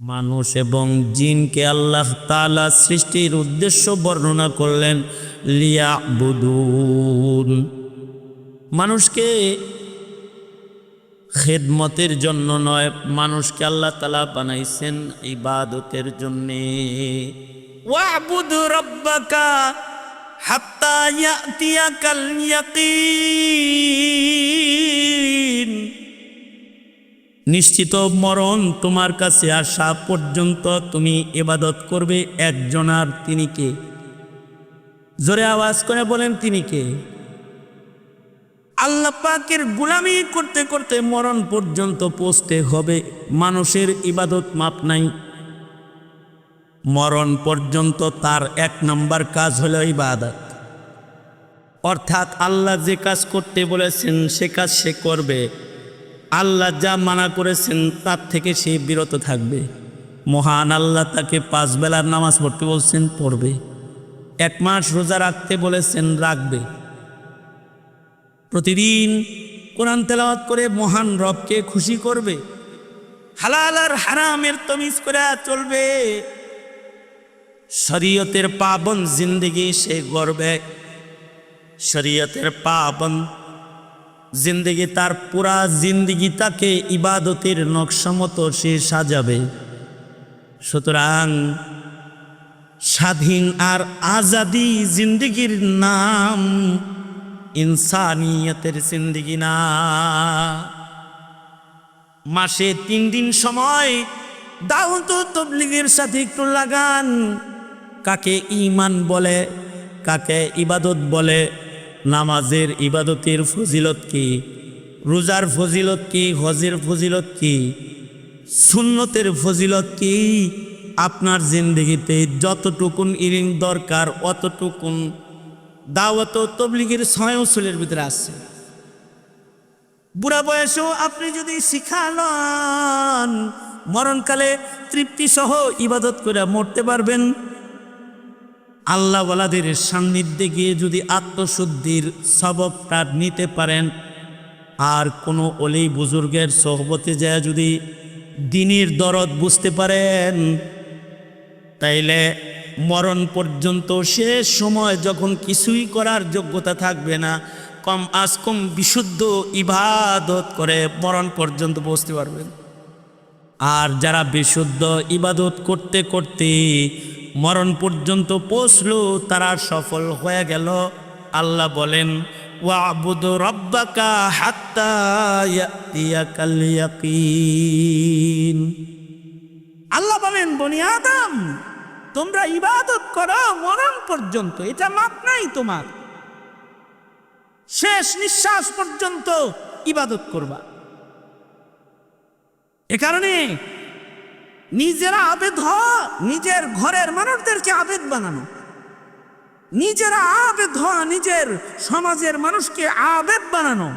মানুষ এবং জিনকে আল্লাহ তালা সৃষ্টির উদ্দেশ্য বর্ণনা করলেন লিয়া বুদুন মানুষকে খেদমতের জন্য নয়, মানুষকে আল্লাহ তালা বানাইছেন ইবাদতের জন্যে। ওয়াবুদ রব্বাকা হাত্তা ইয়াতিয়াকাল ইয়াকিন। নিশ্চিত মরণ তোমার কাছে আসা পর্যন্ত তুমি এবাদত করবে একজনার তিনি কে? জোরে আওয়াজ করে বলেন তিনি কে? আল্লাহ পাকের গুলামি করতে করতে মরণ পর্যন্ত পৌঁছতে হবে, মানুষের ইবাদত মাপ নাই। মরণ পর্যন্ত তার এক নম্বর কাজ হলো ইবাদত। অর্থাৎ আল্লাহ যে কাজ করতে বলেছেন সে কাজ সে করবে। আল্লাহ যা মানা করেছেন, তার থেকে সে বিরত থাকবে। মহান আল্লাহ তাকে পাঁচ বেলার নামাজ পড়তে বলছেন, পড়বে। এক মাস রোজা রাখতে বলেছেন, রাখবে। প্রতিদিন কোরআন তেলাওয়াত করে মহান রবকে খুশি করবে। হালাল আর হারামের তমিজ করে চলবে। শরীয়তের পাবন জিন্দগি সে গড়বে। শরীয়তের পাবন জিন্দগি তার পুরা জিন্দগি তাকে ইবাদতের নকশা মতো সে সাজাবে। সুতরাং স্বাধীন আর আজাদি জিন্দগির নাম ইনসানিয়তের জিন্দগি না। মাসে তিন দিন সময় দাউত তবলিগের সাথে একটু লাগান। কাকে ইমান বলে, কাকে ইবাদত বলে নামাজের ইবাদতের ফজিলত কি? রোজার ফজিলত কি? হজের ফজিলত কি? সুন্নতের ফজিলত কি? আপনার জিন্দগিতে যতটুকুন ইলিম দরকার, অতটুকুন দাওয়াত তবলিগের ছয় ভিতরে আছে। বুড়া বয়সেও আপনি যদি শিখালন মরণকালে তৃপ্তি সহ ইবাদত করে মরতে পারবেন। আল্লাহওয়ালাদের সান্নিধ্যে গিয়ে যদি আত্মশুদ্ধির সববটা নিতে পারেন, আর কোনো অলি বুজুর্গের সহবতে যায় যদি দিনের দরদ বুঝতে পারেন, তাইলে মরণ পর্যন্ত শেষ সময় যখন কিছুই করার যোগ্যতা থাকবে না, কম আজ কম বিশুদ্ধ ইবাদত করে মরণ পর্যন্ত বসতে পারবেন। আর যারা বিশুদ্ধ ইবাদত করতে করতে মরণ পর্যন্ত পৌঁছলো, তারা সফল হয়ে গেল। আল্লাহ বলেন রব্বাকা আল্লাহ বলেন, বনি আদম, তোমরা ইবাদত করো মরণ পর্যন্ত, এটা মাপ নাই তোমার। শেষ নিঃশ্বাস পর্যন্ত ইবাদত করবা। এ কারণে নিজেরা আবেদ হ নিজের ঘরের মানুষদেরকে আবেদ বানানো। নিজেরা আবেদ হওয়া, নিজের সমাজের মানুষকে আবেদ বানানো।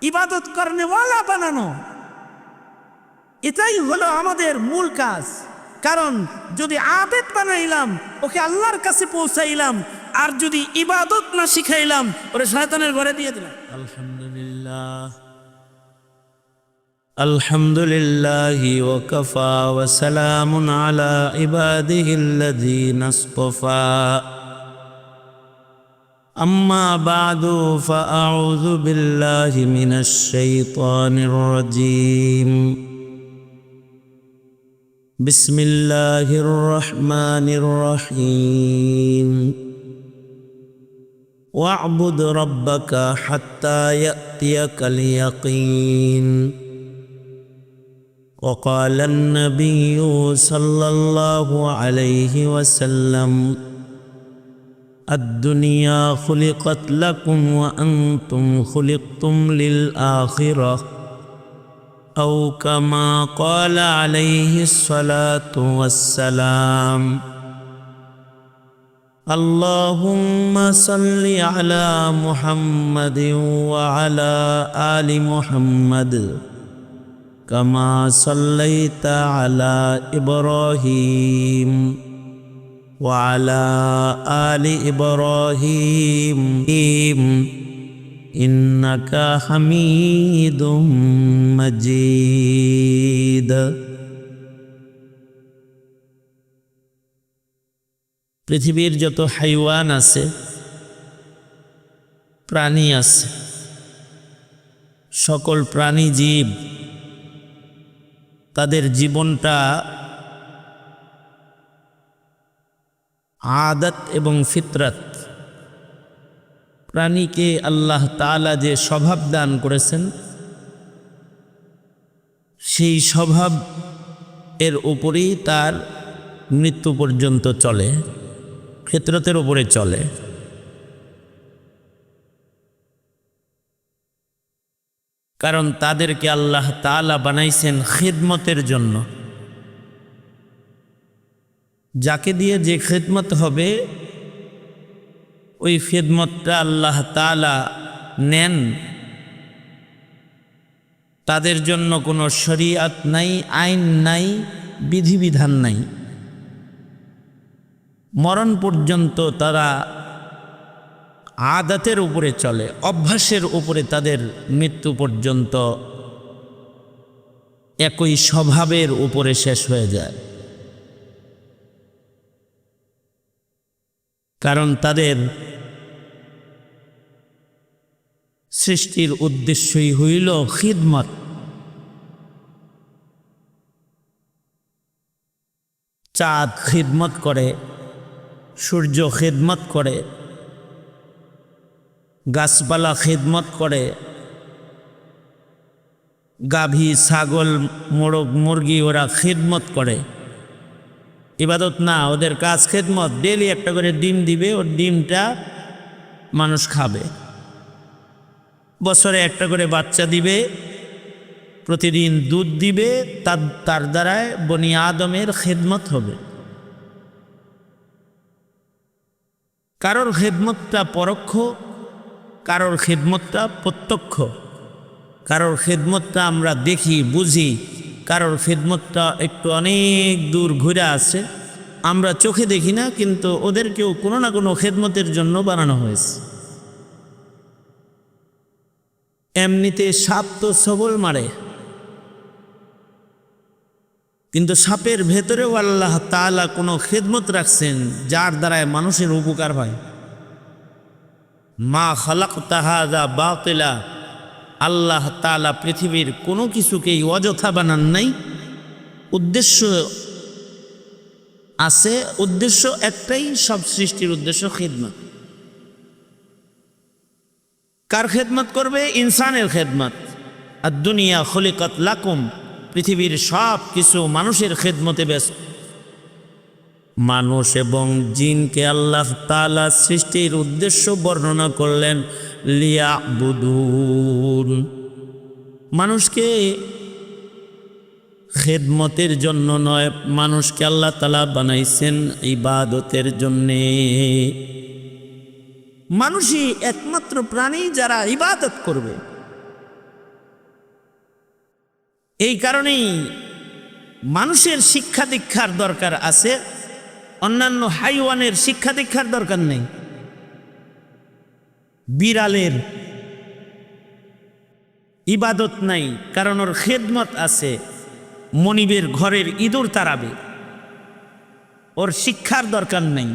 ইবাদত করনেওয়ালা বানানো। এটাই হলো আমাদের মূল কাজ। কারণ যদি আবেদ বানাইলাম, ওকে আল্লাহর কাছে পৌঁছাইলাম, আর যদি ইবাদত না শিখাইলাম, ওরে শয়তানের ঘরে দিয়ে দিলাম। আলহামদুলিল্লাহ। الحمد لله وكفى وسلام على عباده الذين اصطفى أما بعد فأعوذ بالله من الشيطان الرجيم بسم الله الرحمن الرحيم واعبد ربك حتى يأتيك اليقين وقال النبي صلى الله عليه وسلم الدنيا خلقت لكم وأنتم خلقتم للآخرة أو كما قال عليه الصلاة والسلام. اللهم صل على محمد وعلى آل محمد. কমা সাল্লাইতা ইব্রাহিম ওয়ালা আলি ইব্রাহিম। ইম ইন্নাকা হামিদুম মজীদ। পৃথিবীর যত হাইওয়ান আছে, প্রাণী আছে, সকল প্রাণী জীব তাদের জীবনটা আদত এবং ফিতরত। প্রাণীকে আল্লাহ তাআলা যে স্বভাব দান করেছেন, সেই স্বভাব এর উপরেই তার মৃত্যু পর্যন্ত চলে, ফিতরতের উপরে চলে। কারণ তাদেরকে আল্লাহ তাআলা বানাইছেন খিদমতের জন্য। যাকে দিয়ে যে খিদমত হবে, ওই খিদমতটা আল্লাহ তাআলা নেন। তাদের জন্য কোনো শরিয়াত নাই, আইন নাই, বিধিবিধান নাই। মরণ পর্যন্ত তারা আদাতের উপরে চলে, অভ্যাসের উপরে তাদের মৃত্যু পর্যন্ত একই স্বভাবের উপরে শেষ হয়ে যায়। কারণ তাদের সৃষ্টির উদ্দেশ্যই হইল খিদমত। চাঁদ খিদমত করে, সূর্য খিদমত করে গাছপালা খেদমত করে। গাভী, ছাগল, মোরগ, মুরগি, ওরা খেদমত করে। ইবাদত না, ওদের কাজ খেদমত। ডেলি একটা করে ডিম দিবে, ওর ডিমটা মানুষ খাবে। বছরে একটা করে বাচ্চা দিবে, প্রতিদিন দুধ দিবে, তার তার দ্বারায় বনি আদমের খেদমত হবে। কারোর খেদমতটা পরোক্ষ কারোর খেদমতটা প্রত্যক্ষ, কারোর খেদমতটা আমরা দেখি, বুঝি, কারোর খেদমতটা একটু অনেক দূর ঘুরে আছে আমরা চোখে দেখি না, কিন্তু ওদেরকেও কোনো না কোনো খেদমতের জন্য বানানো হয়েছে। এমনিতে সাপ তো সবল মারে, কিন্তু সাপের ভেতরেও আল্লাহ তাআলা কোনো খেদমত রাখছেন, যার দ্বারায় মানুষের উপকার হয়। মা খালাক তাহাদা বাতিলা, আল্লাহ তালা পৃথিবীর কোনো কিছুকেই অযথা বানান নাই। উদ্দেশ্য আছে, উদ্দেশ্য একটাই, সব সৃষ্টির উদ্দেশ্য খেদমত। কার খেদমত করবে? ইনসানের খেদমত। আর দুনিয়া খলিকত লাকুম, পৃথিবীর সব কিছু মানুষের খেদমতে ব্যস্ত। মানুষ এবং জিনকে আল্লাহ তালা সৃষ্টির উদ্দেশ্য বর্ণনা করলেন লিয়া বুদুন মানুষকে খেদমতের জন্য নয়, মানুষকে আল্লাহ তালা বানাইছেন ইবাদতের জন্যে। মানুষই একমাত্র প্রাণী যারা ইবাদত করবে। এই কারণেই মানুষের শিক্ষা দীক্ষার দরকার আছে। অন্যান্য হাইওয়ানের শিক্ষা দীক্ষার দরকার নেই। বিড়ালের ইবাদত নাই, কারণ ওর খেদমত আছে। মনিবের ঘরের ইঁদুর তারাবে ওর শিক্ষার দরকার নেই।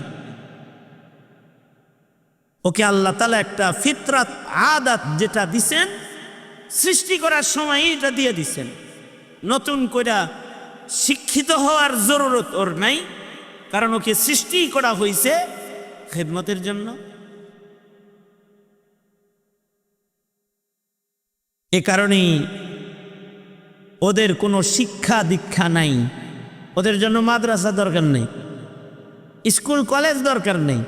ওকে আল্লাহ তালা একটা ফিতরাত, আদাত যেটা দিছেন, সৃষ্টি করার সময় এটা দিয়ে দিছেন। নতুন কইরা শিক্ষিত হওয়ার জরুরত ওর নাই। কারণ ওকে সৃষ্টি করা হয়েছে খেদমতের জন্য। এ কারণেই ওদের কোনো শিক্ষা দীক্ষা নাই। ওদের জন্য মাদ্রাসা দরকার নেই। স্কুল, কলেজ দরকার নেই।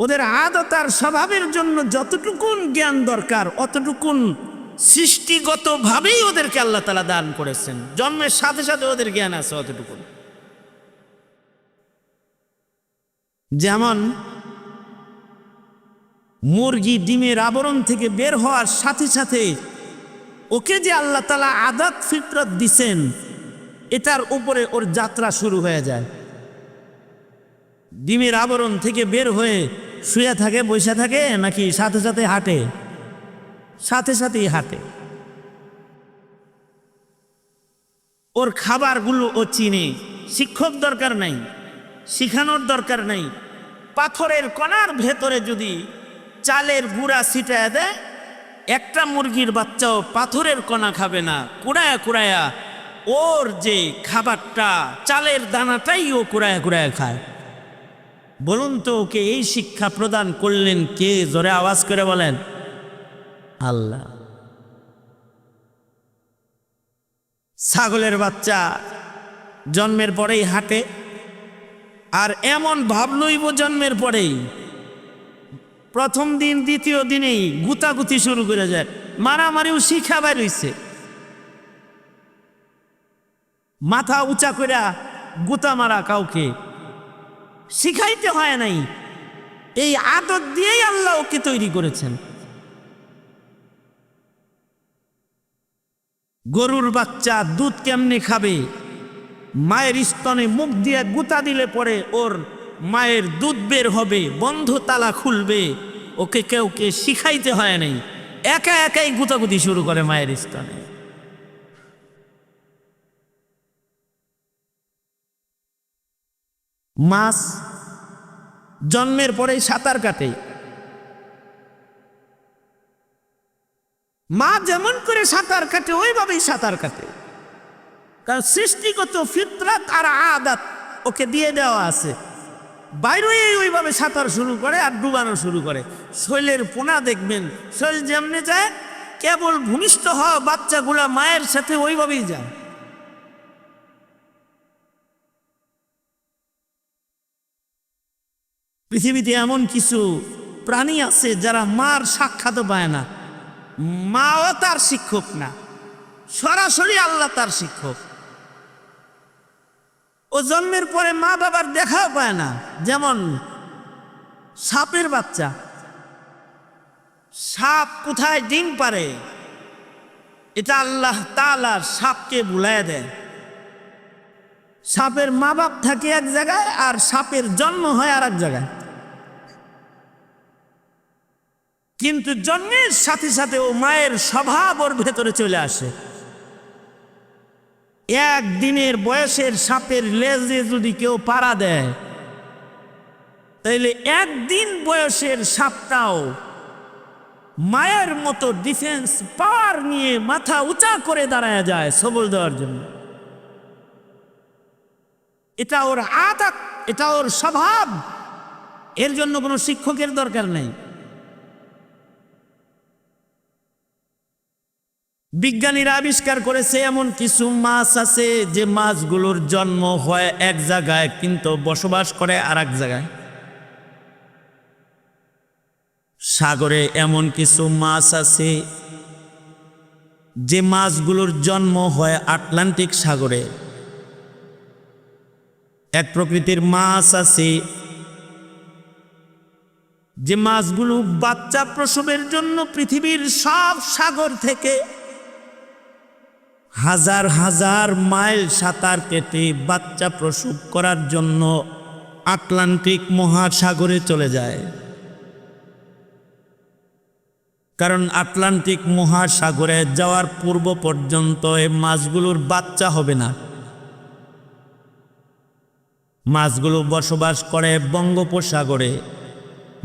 ওদের আদত আর স্বভাবের জন্য যতটুকুন জ্ঞান দরকার, অতটুকুন সৃষ্টিগতভাবেই ওদেরকে আল্লাহ তালা দান করেছেন। জন্মের সাথে সাথে ওদের জ্ঞান আছে অতটুকুন। যেমন মুরগি ডিমের আবরণ থেকে বের হওয়ার সাথে সাথে ওকে যে আল্লাহ তালা আদাত ফিতরত দিছেন, এটার উপরে ওর যাত্রা শুরু হয়ে যায়। ডিমের আবরণ থেকে বের হয়ে শুয়ে থাকে, বসে থাকে নাকি সাথে সাথে হাঁটে? সাথে সাথেই হাঁটে। ওর খাবারগুলো ও চিনে। শিক্ষক দরকার নাই, শিখানোর দরকার নেই পাথরের কণার ভেতরে যদি চালের গুঁড়া ছিটায় দেয়, একটা মুরগির বাচ্চাও পাথরের কণা খাবে না। কুড়ায়া কুড়ায়া ওর যে খাবারটা, চালের দানাটাই ও কুড়ায়া কুড়ায়া খায়। বলুন তো, ওকে এই শিক্ষা প্রদান করলেন কে? জোরে আওয়াজ করে বলেন, আল্লাহ। ছাগলের বাচ্চা জন্মের পরেই হাঁটে আর এমন ভাব লইব জন্মের পরেই। প্রথম দিন, দ্বিতীয় দিনেই গুতাগুতি শুরু করে যায়। মারামারিও শিখা বাইর হইছে। মাথা উঁচা করে গুতা মারা কাউকে। শিখাইতে হয় নাই। এই আদত দিয়েই আল্লাহ ওকে তৈরি করেছেন। গরুর বাচ্চা দুধ কেমনে খাবে? মায়ের স্তনে মুখ দিয়ে গুতা দিলে পরে ওর মায়ের দুধ বের হবে বন্ধ তালা খুলবে। ওকে কেউ কে শিখাইতে হয় নাই। একা একাই গুতাগুতি শুরু করে মায়ের স্তনে। মাছ জন্মের পরেই সাঁতার কাটে। মা যেমন করে সাঁতার কাটে, ওইভাবেই সাঁতার কাটে। কারণ সৃষ্টিগত ফিতরাত আর আদাত ওকে দিয়ে দেওয়া আছে। বাইরে ওইভাবে সাঁতার শুরু করে আর ডুবানো শুরু করে। শৈলের পোনা দেখবেন, শৈল যেমনি যায়, কেবল ভূমিষ্ঠ হওয়া বাচ্চাগুলা মায়ের সাথে ওইভাবেই যায়। পৃথিবীতে এমন কিছু প্রাণী আছে যারা মার সাক্ষাৎ পায় না। মাও তার শিক্ষক না। সরাসরি আল্লাহ তার শিক্ষক। ও জন্মের পরে মা বাবার দেখাও পায় না। যেমন সাপের বাচ্চা। সাপ কোথায় ডিম পারে? এটা আল্লাহ তালার সাপকে বুলায় দেয়। সাপের মা বাপ থাকে এক জায়গায় আর সাপের জন্ম হয় আর এক জায়গায়। কিন্তু জন্মের সাথে সাথে ও মায়ের স্বভাব ওর ভেতরে চলে আসে। একদিনের বয়সের সাপের লেজে যদি কেউ পাড়া দেয়, তাইলে একদিন বয়সের সাপটাও মায়ের মতো ডিফেন্স পাওয়ার নিয়ে মাথা উঁচা করে দাঁড়ায় যায় সবল দেওয়ার জন্য। এটা ওর আদাত, এটা ওর স্বভাব। এর জন্য কোনো শিক্ষকের দরকার নেই। বিজ্ঞানীরা আবিষ্কার করেছে, এমন কিছু মাছ আছে যে মাছগুলোর জন্ম হয় এক জায়গায়, কিন্তু বসবাস করে আর এক জায়গায়। সাগরে এমন কিছু মাছ আছে যে মাছগুলোর জন্ম হয় আটলান্টিক সাগরে। এক প্রকৃতির মাছ আছে যে মাছগুলো বাচ্চা প্রসবের জন্য পৃথিবীর সব সাগর থেকে হাজার হাজার মাইল সাঁতার কেটে বাচ্চা প্রসব করার জন্য আটলান্টিক মহাসাগরে চলে যায়। কারণ আটলান্টিক মহাসাগরে যাওয়ার পূর্ব পর্যন্ত এই মাছগুলোর বাচ্চা হবে না। মাছগুলো বসবাস করে বঙ্গোপসাগরে,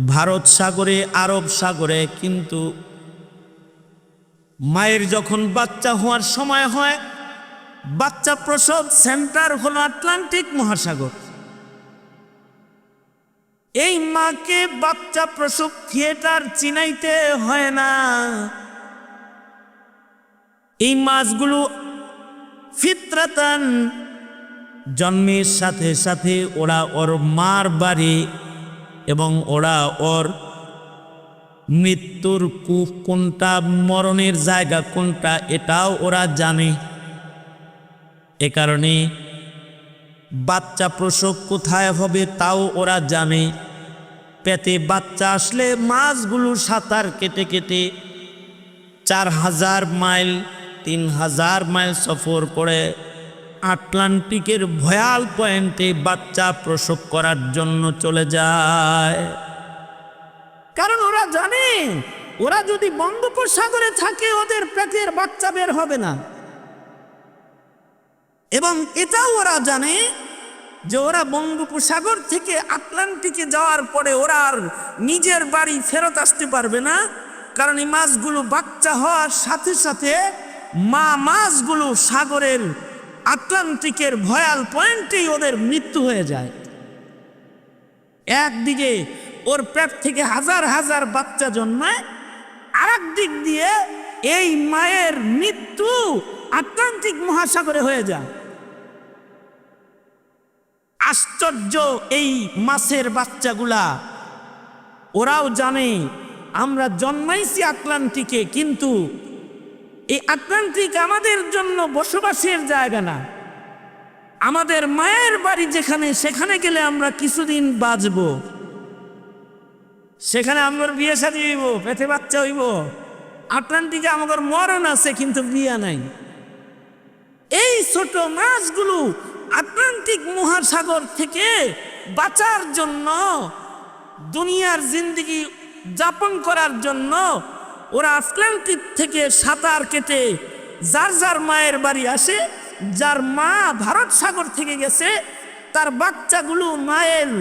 ভারত সাগরে, আরব সাগরে, কিন্তু মায়ের যখন বাচ্চা হওয়ার সময় হয়, বাচ্চা প্রসব সেন্টার হলো আটলান্টিক মহাসাগর। এই মাকে বাচ্চা প্রসব থিয়েটার চিনাইতে হয় না। এই মাছগুলো ফিতরাতান। জন্মের সাথে সাথে ওরা ওর মার বাড়ি এবং ওরা ওর মৃত্যুর কূপ কোনটা, মরণের জায়গা কোনটা, এটাও ওরা জানে। এ কারণে বাচ্চা প্রসব কোথায় হবে তাও ওরা জানে। পেতে বাচ্চা আসলে মাছগুলো সাঁতার কেটে কেটে চার হাজার মাইল, তিন হাজার মাইল সফর করে আটলান্টিকের ভয়াল পয়েন্টে বাচ্চা প্রসব করার জন্য চলে যায়। কারণ ওরা জানে, ওরা যদি বঙ্গোপসাগরে থাকে, ওদের পেটের বাচ্চা বের হবে না। এবং এটাও ওরা জানে যে ওরা বঙ্গোপসাগর থেকে আটলান্টিকে যাওয়ার পরে ওরা আর নিজের বাড়ি ফেরত আসতে পারবে না, কারণ এই মাছগুলো বাচ্চা হওয়ার সাথে সাথে মা মাছগুলো সাগরের আটলান্টিকের ভয়াল পয়েন্টেই ওদের মৃত্যু হয়ে যায়। একদিকে ওর পেট থেকে হাজার হাজার বাচ্চা জন্মায় আর দিক দিয়ে এই মায়ের মৃত্যু আটলান্টিক মহাসাগরে হয়ে যায়। আশ্চর্য এই মাছের বাচ্চাগুলা। ওরাও জানে, আমরা জন্মাইছি আটলান্টিকে, কিন্তু এই আটলান্টিক আমাদের জন্য বসবাসের জায়গা না। আমাদের মায়ের বাড়ি যেখানে, সেখানে গেলে আমরা কিছুদিন বাঁচব। সেখানে আমার বিয়ে শাদী হইব, পেটে বাচ্চা হইব। আটলান্টিকে আমাদের মরণ আছে, কিন্তু বিয়া নাই। এই ছোট মাছগুলো আটলান্টিক মহাসাগর থেকে বাঁচার জন্য, দুনিয়ার জিন্দগি যাপন করার জন্য ওরা আটলান্টিক থেকে সাঁতার কেটে যার যার মায়ের বাড়ি আসে, যার মা ভারত সাগর থেকে গেছে, তার বাচ্চাগুলো মায়ের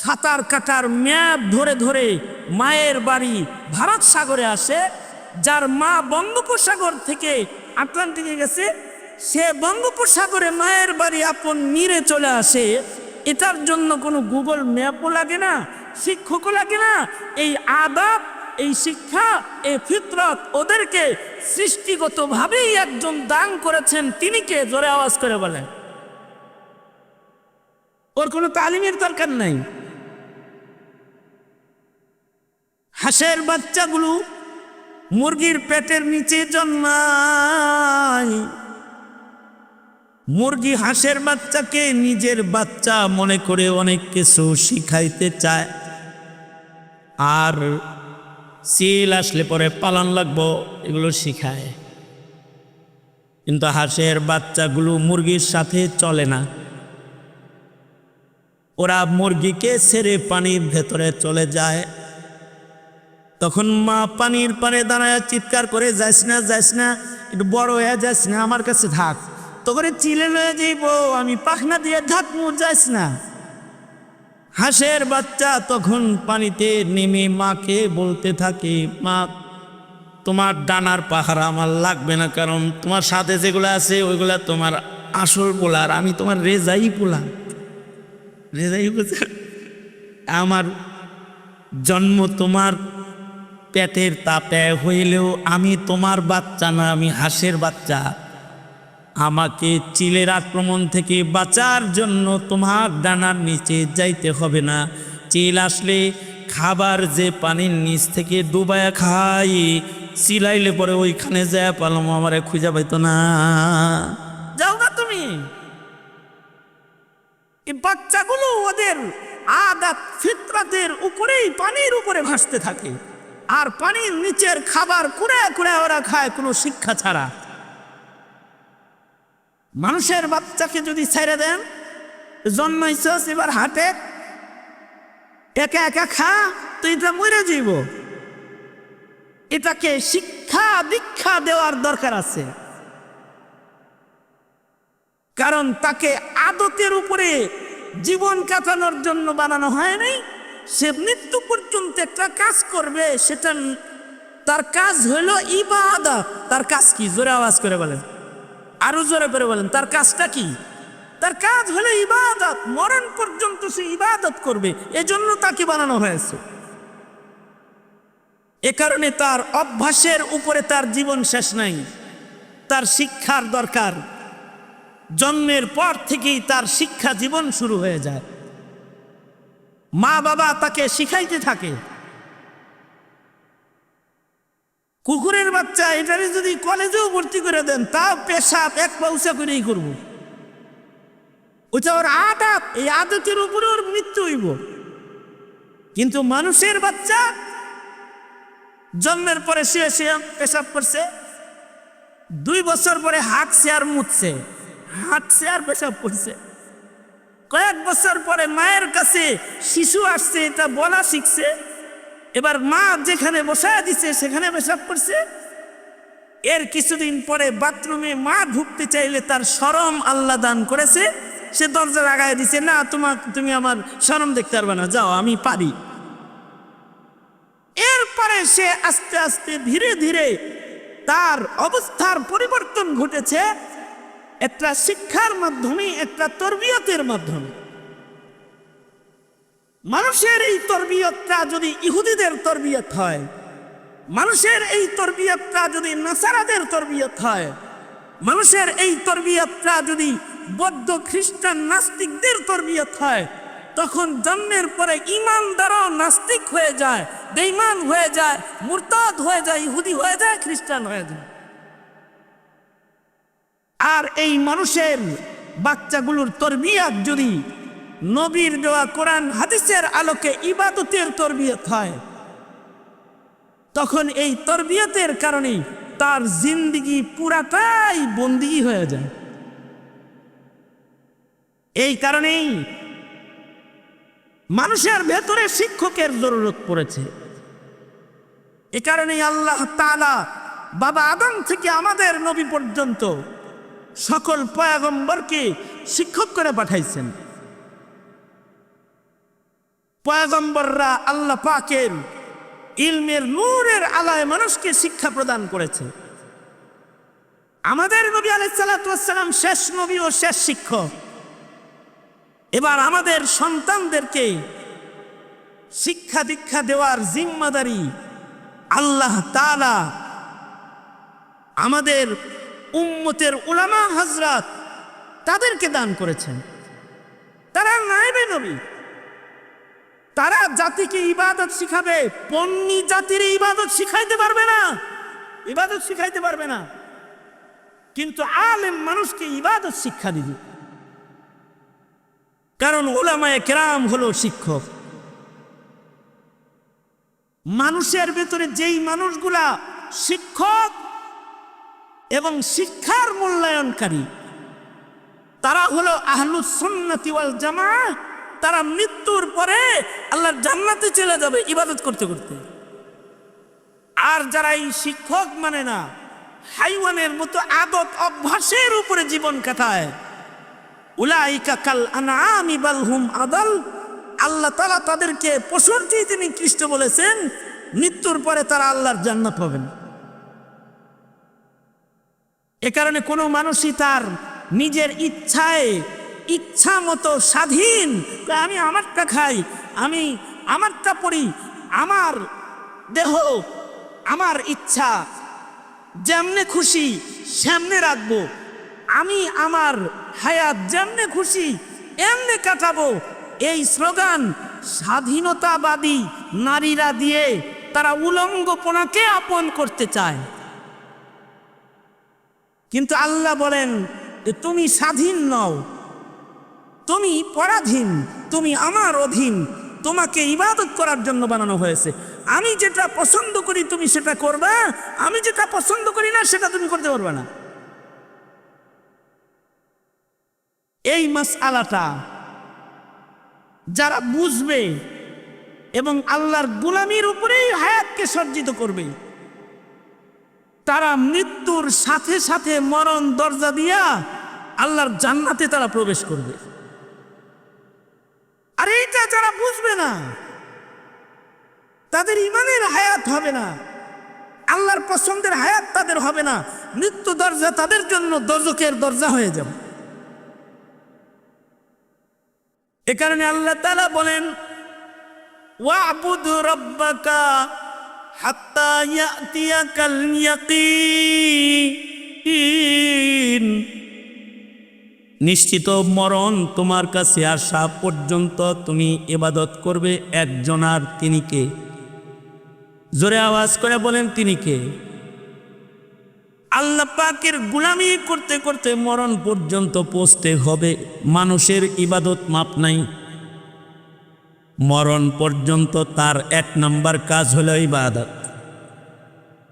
সাঁতার কাটার ম্যাপ ধরে ধরে মায়ের বাড়ি ভারত সাগরে আসে, যার মা বঙ্গোপসাগর থেকে আটলান্টিকে গেছে। সে বঙ্গোপসাগরে মায়ের বাড়ি আপন নিরে চলে আসে। এটার জন্য কোনো গুগল ম্যাপও লাগে না, শিক্ষকও লাগে না। এই আদাব, এই শিক্ষা, এই ফিতরত ওদেরকে সৃষ্টিগতভাবেই একজন দান করেছেন। তিনি কে? জোরে আওয়াজ করে বলেন। ওর কোনো তালিমের দরকার নাই। হাঁসের বাচ্চাগুলো মুরগির পেটের নিচে জন্মায়। মুরগি হাঁসের বাচ্চাকে নিজের বাচ্চা মনে করে অনেক কিছু শিখাইতে চায়। আর সিল আসলে পরে পালন লাগবো, এগুলো শিখায়। কিন্তু হাঁসের বাচ্চাগুলো মুরগির সাথে চলে না। ওরা মুরগিকে ছেড়ে পানির ভেতরে চলে যায়। তখন মা পানির পানে দাঁড়ায় চিৎকার করে যাইস না যাইস না, একটু বড় হয়ে যাইস না, আমার কাছে থাক। তখন চিলে লয়ে যাইব, আমি পাখনা দিয়ে ঢাকমু যাইস না। হাঁসের বাচ্চা তখন পানিতে নেমে মাকে বলতে থাকে, মা, তোমার ডানার পাহারা আমার লাগবে না, কারণ তোমার সাথে যেগুলো আছে, ওইগুলা তোমার আসল পোলার আমি তোমার রেজাই পোলা। রেজাই বলছে আমার জন্ম তোমার পেটের তাপে হইলেও আমি তোমার বাচ্চা না, আমি হাঁসের বাচ্চা। আমাকে চিলের আক্রমণ থেকে বাঁচার জন্য তোমার ডানার নিচে যাইতে হবে না। চিল আসলে খাবার যে পানির নিচ থেকে ডুবায়া খাই, চিলাইলে পরে ওইখানে যায় পালাম, আমারে খুঁজা পাইতো না। যাও না তুমি। এই বাচ্চাগুলো ওদের আদাত ফিতরাতের উপরেই পানির উপরে ভাসতে থাকে। আর পানির নিচের খাবার কুড়ে কুড়ে ওরা খায়, কোনো শিক্ষা ছাড়া। মানুষের বাচ্চাকে যদি ছেড়ে দেন, জন্মাইছস, এবার হাটে একা একা খা, তো এটা মরে যাইব। এটাকে শিক্ষা দীক্ষা দেওয়ার দরকার আছে। কারণ তাকে আদতের উপরে জীবন কাটানোর জন্য বানানো হয় নাই। সে মৃত্যু পর্যন্ত একটা কাজ করবে, সেটা তার কাজ হইল ইবাদত তার কাজ কি? জোরে আওয়াজ করে বলেন। আরও জোরে করে বলেন, তার কাজটা কি? তার কাজ হলো ইবাদত। মরণ পর্যন্ত সে ইবাদত করবে, এজন্য তাকে বানানো হয়েছে। এ কারণে তার অভ্যাসের উপরে তার জীবন শেষ নাই। তার শিক্ষার দরকার। জন্মের পর থেকেই তার শিক্ষা জীবন শুরু হয়ে যায়। মা বাবা তাকে শিখাইতে থাকে। কুকুরের বাচ্চা, এটারে যদি কলেজেও ভর্তি করে দেন তাও পেশাব এক পাউসা করেই করব। ওটা ওর আদাত এই আদতের উপরে ওর মৃত্যু হইব। কিন্তু মানুষের বাচ্চা জন্মের পরে সে সে পেশাব করছে, দুই বছর পরে হাঁটছে আর মুছছে হাঁটছে আর পেশাব করছে। কয়েক বছর পরে মায়ের কাছে শিশু আসছে, এটা বলা শিখছে। এবার মা যেখানে বসায় দিছে, সেখানে পেশাব করছে। এর কিছুদিন পরে বাথরুমে মা ঢুকতে চাইলে তার সরম আল্লাহ দান করেছে। সে দরজা লাগাই দিছে, না তোমার তুমি আমার শরম দেখতে পারবে না, যাও, আমি পারি। এরপরে সে আস্তে আস্তে ধীরে ধীরে তার অবস্থার পরিবর্তন ঘটেছে। একটা শিক্ষার মাধ্যমে, একটা তরবিয়তের মাধ্যমে। মানুষের এই তরবিয়তটা যদি ইহুদিদের তরবিয়ত হয়, মানুষের এই তরবিয়তটা যদি নাসারাদের তরবিয়ত হয়, মানুষের এই তরবিয়তটা যদি বৌদ্ধ খ্রিস্টান নাস্তিকদের তরবিয়ত হয়, তখন জন্মের পরে ইমানদারও নাস্তিক হয়ে যায়, বেঈমান হয়ে যায়, মুরতাদ হয়ে যায়, ইহুদি হয়ে যায়, খ্রিস্টান হয়ে যায়। আর এই মানুষের বাচ্চাগুলোর তরবিয়াত যদি নবীর দেওয়া কোরআন হাদিসের আলোকে ইবাদতের তরবিয়ত হয়, তখন এই তরবিয়তের কারণে তার জিন্দিগি পুরাটাই বন্দি হয়ে যায়। এই কারণেই মানুষের ভেতরে শিক্ষকের জরুরত পড়েছে। এ কারণেই আল্লাহ তালা বাবা আদম থেকে আমাদের নবী পর্যন্ত সকল পয়াগম্বরকে শিক্ষক করে পাঠাইছেন। পয়াগম্বররা আল্লাহ পাকের ইলমের নূরের আলায় মানুষকে শিক্ষা প্রদান করেছে। আমাদের নবী আলাইসালাম শেষ নবী ও শেষ শিক্ষক। এবার আমাদের সন্তানদেরকে শিক্ষা দীক্ষা দেওয়ার জিম্মাদারি আল্লাহ তালা আমাদের উম্মতের উলামা হজরত তাদেরকে দান করেছেন। তারা নাইবে নবী। তারা জাতিকে ইবাদত শিখাবে। পন্নী জাতির ইবাদত শিখাইতে পারবে না। ইবাদত শিখাইতে পারবে না। কিন্তু আলেম মানুষকে ইবাদত শিক্ষা দিবে। কারণ ওলামায় কেরাম হলো শিক্ষক। মানুষের ভেতরে যেই মানুষগুলা শিক্ষক এবং শিক্ষার মূল্যায়নকারী। তারা হলো আহলুস সুন্নতি ওয়াল জামা তারা মৃত্যুর পরে আল্লাহর জান্নাতে চলে যাবে ইবাদত করতে করতে। আর যারা এই শিক্ষক মানে না, হাইওয়ানের মতো আদত অভ্যাসের উপরে জীবন কাটায়। উলাইকা কাল আনআমি বাল হুম আদাল। আল্লাহ তাআলা তাদেরকে পশুর তিনি কৃষ্ট বলেছেন, মৃত্যুর পরে তারা আল্লাহর জান্নাত পাবেন। এ কারণে কোনো মানুষই তার নিজের ইচ্ছায়, ইচ্ছা মতো স্বাধীন। আমি আমারটা খাই, আমি আমারটা পড়ি, আমার দেহ, আমার ইচ্ছা, যেমনে খুশি সেমনে রাখব। আমি আমার হায়াত যেমনে খুশি এমনে কাটাবো। এই স্লোগান স্বাধীনতাবাদী নারীরা দিয়ে তারা উলঙ্গপনাকে আপন করতে চায়। কিন্তু আল্লাহ বলেন যে তুমি স্বাধীন নও। তুমি পরাধীন, তুমি আমার অধীন। তোমাকে ইবাদত করার জন্য বানানো হয়েছে। আমি যেটা পছন্দ করি তুমি সেটা করবা, আমি যেটা পছন্দ করি না সেটা তুমি করতে পারবে না। এই মাস আলাটা যারা বুঝবে এবং আল্লাহর গুলামির উপরেই হায়াতকে সজ্জিত করবে তারা মৃত্যুর সাথে সাথে মরণ দরজা দিয়া আল্লাহর জান্নাতে তারা প্রবেশ করবে। আর এইটা যারা বুঝবে না, তাদের ইমানের হায়াত হবে না, আল্লাহর পছন্দের হায়াত তাদের হবে না, মৃত্যু দরজা তাদের জন্য দর্জকের দরজা হয়ে যাবে। এ কারণে আল্লাহ তালা বলেন, ওয়াবুদ রব্বাকা নিশ্চিত মরণ তোমার কাছে আসা পর্যন্ত তুমি এবাদত করবে একজনার তিনি কে? জোরে আওয়াজ করে বলেন তিনি কে? আল্লাহ পাকের গুলামি করতে করতে মরণ পর্যন্ত পৌঁছতে হবে। মানুষের ইবাদত মাপ নাই। মরণ পর্যন্ত তার এক নম্বর কাজ হলো ইবাদত।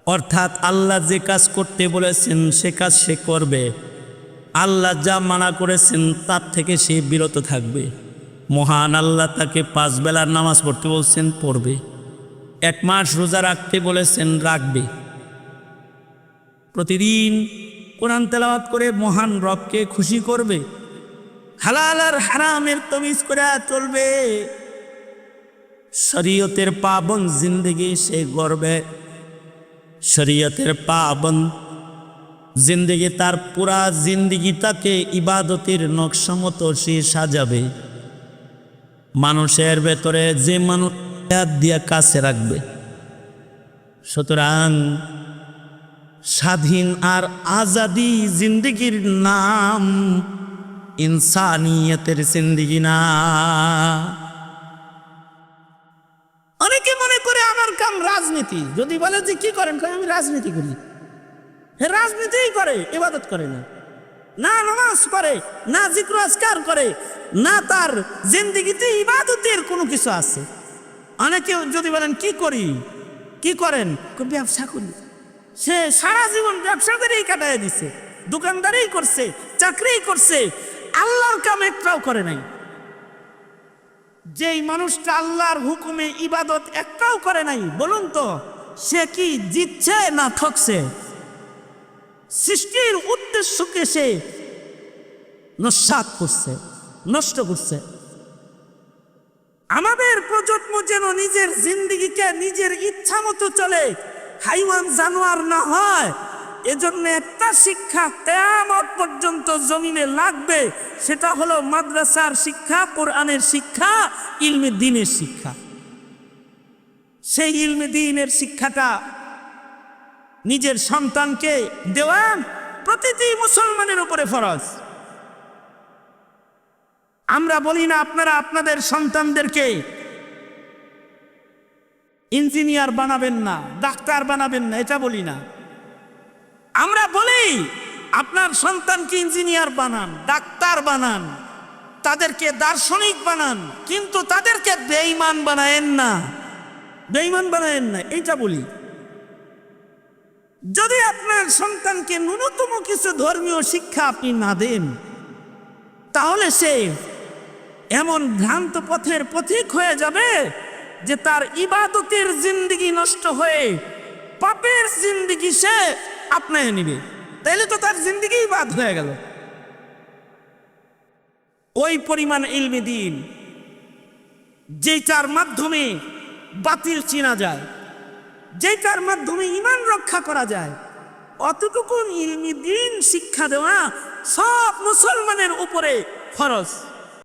অর্থাৎ আল্লাহ যে কাজ করতে বলেছেন, সে কাজ সে করবে। আল্লাহ যা মানা করেছেন, তার থেকে সে বিরত থাকবে। মহান আল্লাহ তাকে পাঁচ বেলার নামাজ পড়তে বলছেন, পড়বে। এক মাস রোজা রাখতে বলেছেন, রাখবে। প্রতিদিন কোরআন তেলাওয়াত করে মহান রবকে খুশি করবে। হালাল আর হারামের তমিজ করে চলবে। শরীয়তের পাবন জিন্দগি সে গর্বে। শরীয়তের পাবন জিন্দগি তার পুরা জিন্দগি তাকে ইবাদতের নকশমতো সে সাজাবে। মানুষের ভেতরে যে মানুষ দিয়া কাছে রাখবে। সুতরাং স্বাধীন আর আজাদি জিন্দগির নাম ইনসানিয়তের জিন্দগি না। অনেকে মনে করে আমার কাম রাজনীতি। যদি বলে যে কি করেন আমি রাজনীতি করি। রাজনীতিই করে, ইবাদত করে না। না নামাজ করে, না জিক্র আজকার করে, না তার জিন্দিগিতে ইবাদতের কোনো কিছু আছে। অনেকে যদি বলেন, কি করি? কি করেন? ব্যবসা করি। সে সারা জীবন ব্যবসা করেই কাটায় দিছে। দোকানদারি করছে চাকরি করছে। আল্লাহর কাম একটাও করে নাই। যেই মানুষটা আল্লাহর হুকুমে ইবাদত একটাও করে নাই, বলুন তো, সে কি জিতছে না ঠকছে? সৃষ্টির উদ্দেশ্যকে সে নস্বাত করছে, নষ্ট করছে। আমাদের প্রজন্ম যেন নিজের জিন্দিগিকে নিজের ইচ্ছা মতো চলে, হাইওয়ান জানোয়ার না হয় এজন্য একটা শিক্ষা কেয়ামত পর্যন্ত জমিনে লাগবে, সেটা হলো মাদ্রাসার শিক্ষা, কোরআনের শিক্ষা, ইলমে দিনের শিক্ষা। সেই ইলমে দিনের শিক্ষাটা নিজের সন্তানকে দেওয়ান প্রতিটি মুসলমানের উপরে ফরজ। আমরা বলি না আপনারা আপনাদের সন্তানদেরকে ইঞ্জিনিয়ার বানাবেন না, ডাক্তার বানাবেন না, এটা বলি না। আমরা বলি, আপনার সন্তানকে ইঞ্জিনিয়ার বানান, ডাক্তার বানান, তাদেরকে দার্শনিক বানান, কিন্তু তাদেরকে বেঈমান বানায়েন না। বেঈমান বানায়েন না, এইটা বলি। যদি আপনার সন্তানকে ন্যূনতম কিছু ধর্মীয় শিক্ষা আপনি না দেন, তাহলে সে এমন ভ্রান্ত পথের পথিক হয়ে যাবে যে তার ইবাদতের জিন্দিগি নষ্ট হয়ে পাপের জিন্দিগি সে আপনায় নিবে। তাইলে তো তার জিন্দিগি বাদ হয়ে গেল। ওই পরিমাণ ইলমে দিন যেটার মাধ্যমে বাতিল চিনা যায় যেটার মাধ্যমে ইমান রক্ষা করা যায় অতটুকু ইলমি দিন শিক্ষা দেওয়া সব মুসলমানের উপরে ফরজ।